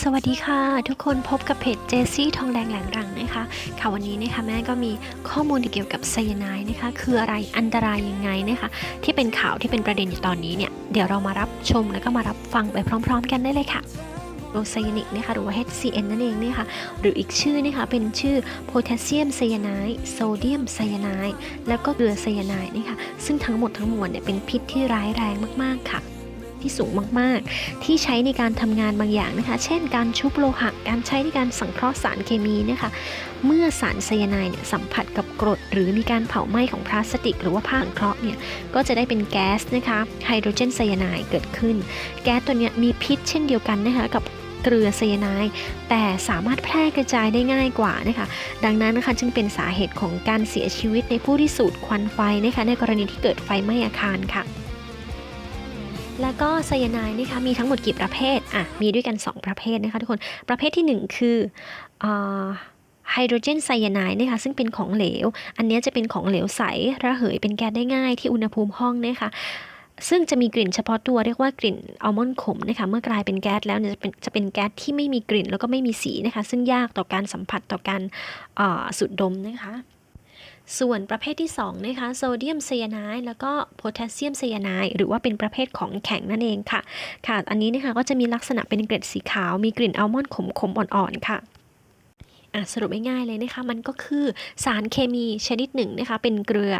สวัสดีค่ะ ทุกคนพบกับเพจเจซี่ทองแดงแหลงรังนะคะ ค่ะวันนี้นะคะแม่ก็มีข้อมูลเกี่ยวกับไซยาไนด์นะคะ คืออะไรอันตรายยังไงนะคะ ที่เป็นข่าวที่เป็นประเด็นอยู่ตอนนี้เนี่ย เดี๋ยวเรามารับชมแล้วก็มารับฟังไปพร้อม ๆ กันได้เลยค่ะโลไซยานิกนะคะหรือว่า HCN นั่นเองนะคะหรืออีกชื่อนะคะเป็นชื่อโพแทสเซียมไซยาไนด์โซเดียมไซยาไนด์แล้วก็เกลือไซยาไนด์นะคะซึ่งทั้งหมดทั้งมวลเนี่ยเป็นพิษที่ร้ายแรงมากๆค่ะ ที่สูงมากๆ ที่ใช้ในการทำงานบางอย่างนะคะ เช่น การชุบโลหะ การใช้ในการสังเคราะห์สารเคมีนะคะ เมื่อสารไซยาไนด์เนี่ยสัมผัสกับกรด หรือมีการเผาไหม้ของพลาสติก หรือว่าผ้าสังเคราะห์เนี่ย ก็จะได้เป็นแก๊สนะคะไฮโดรเจนไซยาไนด์เกิดขึ้น แก๊สตัวนี้มีพิษเช่นเดียวกันนะคะกับเกลือไซยาไนด์แต่สามารถแพร่กระจายได้ง่ายกว่านะคะ ดังนั้นนะคะจึงเป็นสาเหตุของการเสียชีวิตในผู้ที่สูดควันไฟนะคะในกรณีที่เกิดไฟไหม้อาคารค่ะ แล้วก็ไซยาไนด์นะคะมีทั้งหมดกี่ประเภทอะมีด้วยกัน 2 ประเภทนะคะทุกคนประเภทที่ 1 คือไฮโดรเจนไซยาไนด์นะคะซึ่งเป็นของเหลว อันนี้จะเป็นของเหลวใสระเหยเป็นแก๊สได้ง่ายที่อุณหภูมิห้องนะคะซึ่งจะมีกลิ่นเฉพาะตัวเรียกว่ากลิ่นอัลมอนด์ขมนะคะเมื่อกลายเป็นแก๊สแล้วเนี่ยจะเป็นจะเป็นแก๊สที่ไม่มีกลิ่นแล้วก็ไม่มีสีนะคะซึ่งยากต่อการสัมผัสต่อการสูดดมนะคะ ส่วนประเภทที่2นะคะโซเดียมไซยาไนด์แล้วก็โพแทสเซียมไซยาไนด์หรือว่าเป็นประเภทของแข็งนั่นเองค่ะ ค่ะ อันนี้นะคะก็จะมีลักษณะเป็นเกล็ดสีขาว มีกลิ่นอัลมอนด์ขมๆอ่อนๆค่ะสรุปง่ายๆเลยนะคะ มันก็คือสารเคมีชนิดหนึ่งนะคะ เป็นเกลือ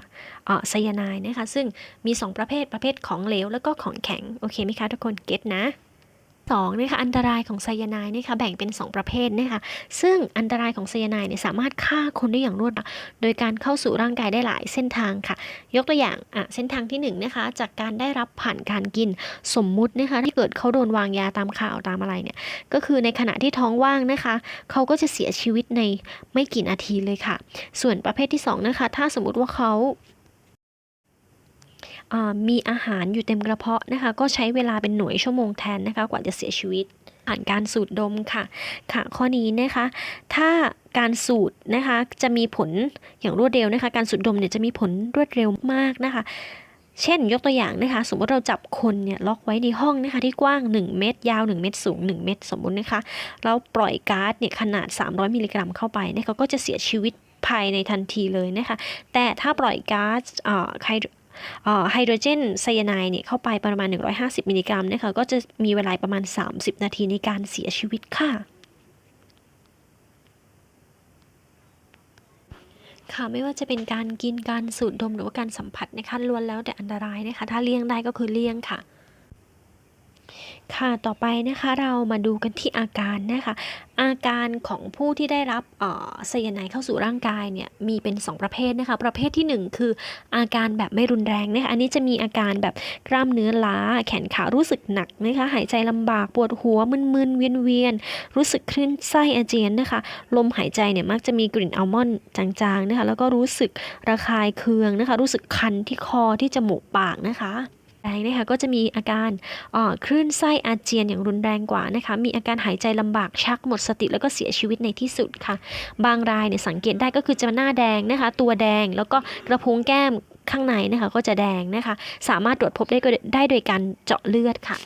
ออไซยาไนด์นะคะ ซึ่งมี 2 ประเภทประเภทของเหลวแล้วก็ของแข็ง โอเคไหมคะทุกคนเก็ตนะ สองนะคะอันตรายของไซยาไนด์นะคะแบ่งเป็น 2 ประเภทนะคะซึ่งอันตรายของไซยาไนด์เนี่ยสามารถฆ่าคนได้อย่างรวดเร็วโดยการเข้าสู่ร่างกายได้หลายเส้นทางค่ะ ยกตัวอย่างอะเส้นทางที่1นงนะคะจากการได้รับผ่านการกินสมมุตินะคะที่เกิดเขาโดนวางยาตามข่าวตามอะไรเนี่ยก็คือในขณะที่ท้องว่างนะคะเขาก็จะเสียชีวิตในไม่กี่นาทีเลยค่ะ ส่วนประเภทที่2นะคะถ้าสมมุติว่าเขา มีอาหารอยู่เต็มกระเพาะนะคะ ก็ใช้เวลาเป็นหน่วยชั่วโมงแทนนะคะ กว่าจะเสียชีวิตผ่านการสูดดมค่ะ ค่ะ ข้อนี้นะคะ ถ้าการสูดนะคะจะมีผลอย่างรวดเร็วนะคะ การสูดดมเนี่ยจะมีผลรวดเร็วมากนะคะ เช่นยกตัวอย่างนะคะ สมมติเราจับคนเนี่ยล็อกไว้ในห้องนะคะ ที่กว้าง 1 เมตร ยาว 1 เมตร สูง 1 เมตร สมมตินะคะแล้วปล่อยก๊าซเนี่ยขนาด 300 มิลลิกรัมเข้าไปนะคะก็จะเสียชีวิตภายในทันทีเลยนะคะ แต่ถ้าปล่อยก๊าซอ่อไฮเอ่อ ไฮโดรเจนไซยาไนด์เนี่ยเข้าไปประมาณ 150 มิลลิกรัมนะคะก็จะมีเวลาประมาณ 30 นาทีในการเสียชีวิตค่ะค่ะไม่ว่าจะเป็นการกินการสูดดมหรือว่าการสัมผัสนะคะล้วนแล้วแต่อันตรายนะคะ ถ้าเลี่ยงได้ก็คือเลี่ยงค่ะ ค่ะต่อไปนะคะเรามาดูกันที่อาการนะคะ อาการของผู้ที่ได้รับออไซยาไนด์เข้าสู่ร่างกายเนี่ยมีเป็น 2 ประเภทนะคะ ประเภทที่ 1 คืออาการแบบไม่รุนแรงนะคะอันนี้จะมีอาการแบบกล้ามเนื้อล้า แขนขารู้สึกหนักนะคะหายใจลำบากปวดหัวมึนๆเวียนๆรู้สึกคลื่นไส้อาเจียนนะคะ ลมหายใจเนี่ยมักจะมีกลิ่นอัลมอนด์จางๆนะคะแล้วก็รู้สึกระคายเคืองนะคะ รู้สึกคันที่คอที่จมูกปากนะคะ แรงนะคะก็จะมีอาการอ่อคลื่นไส้อาเจียนอย่างรุนแรงกว่านะคะมีอาการหายใจลำบากชักหมดสติแล้วก็เสียชีวิตในที่สุดค่ะ บางรายเนี่ยสังเกตได้ก็คือจะหน้าแดงนะคะ ตัวแดงแล้วก็กระพุ้งแก้มข้างในนะคะก็จะแดงนะคะ สามารถตรวจพบได้ได้โดยการเจาะเลือดค่ะ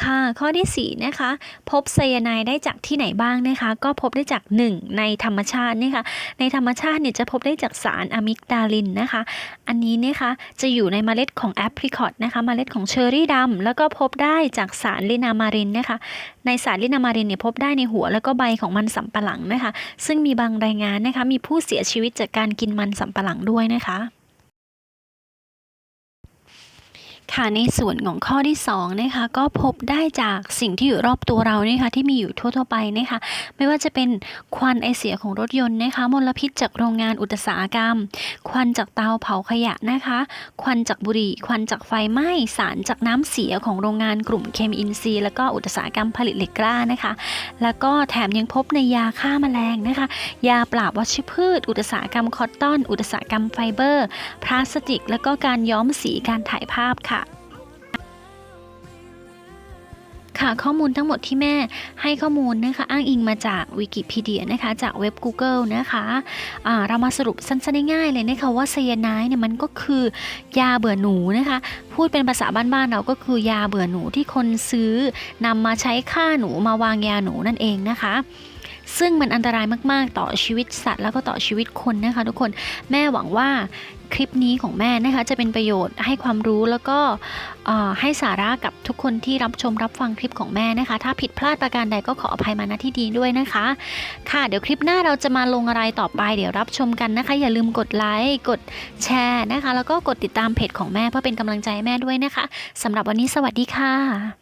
ค่ะ ข้อที่ 4 นะคะ พบไซยาไนด์ได้จากที่ไหนบ้างนะคะ ก็พบได้จาก 1 ในธรรมชาตินะคะ ในธรรมชาติเนี่ยจะพบได้จากสารอะมิกดาลินนะคะ อันนี้นะคะจะอยู่ในเมล็ดของแอปริคอตนะคะ เมล็ดของเชอร์รี่ดำแล้วก็พบได้จากสารลินามารินนะคะ ในสารลินามารินเนี่ยพบได้ในหัวแล้วก็ใบของมันสำปะหลังนะคะ ซึ่งมีบางรายงานนะคะ มีผู้เสียชีวิตจากการกินมันสำปะหลังด้วยนะคะ ค่ะในส่วนของข้อที่2นะคะก็พบได้จากสิ่งที่อยู่รอบตัวเรานะคะที่มีอยู่ทั่วๆไปนะคะไม่ว่าจะเป็นควันไอเสียของรถยนต์นะคะมลพิษจากโรงงานอุตสาหกรรม ควันจากเตาเผาขยะนะคะ ควันจากบุหรี่ ควันจากไฟไหม้สารจากน้ำเสียของโรงงานกลุ่มเคมีอินทรีย์แล้วก็อุตสาหกรรมผลิตเหล็กกล้านะคะ แล้วก็แถมยังพบในยาฆ่าแมลงนะคะ ยาปราบวัชพืช อุตสาหกรรมคอตตอน อุตสาหกรรมไฟเบอร์ พลาสติก แล้วก็การย้อมสีการถ่ายภาพค่ะ ค่ะข้อมูลทั้งหมดที่แม่ให้ข้อมูลนะคะอ้างอิงมาจากวิกิพีเดียนะคะจากเว็บ Google นะคะเรามาสรุปสั้นๆง่ายๆเลยนะคะว่าไซยาไนด์เนี่ยมันก็คือยาเบื่อหนูนะคะพูดเป็นภาษาบ้านๆเราก็คือยาเบื่อหนูที่คนซื้อนำมาใช้ฆ่าหนูมาวางยาหนูนั่นเองนะคะซึ่งมันอันตรายมาก ๆ ต่อชีวิตสัตว์แล้วก็ต่อชีวิตคนนะคะทุกคน แม่หวังว่า คลิปนี้ของแม่นะคะจะเป็นประโยชน์ให้ความรู้แล้วก็ให้สาระกับทุกคนที่รับชมรับฟังคลิปของแม่นะคะ ถ้าผิดพลาดประการใดก็ขออภัยมาณที่ดีด้วยนะคะ ค่ะเดี๋ยวคลิปหน้าเราจะมาลงอะไรต่อไป เดี๋ยวรับชมกันนะคะ อย่าลืมกดไลค์กดแชร์นะคะ แล้วก็กดติดตามเพจของแม่เพื่อเป็นกำลังใจแม่ด้วยนะคะสำหรับวันนี้สวัสดีค่ะ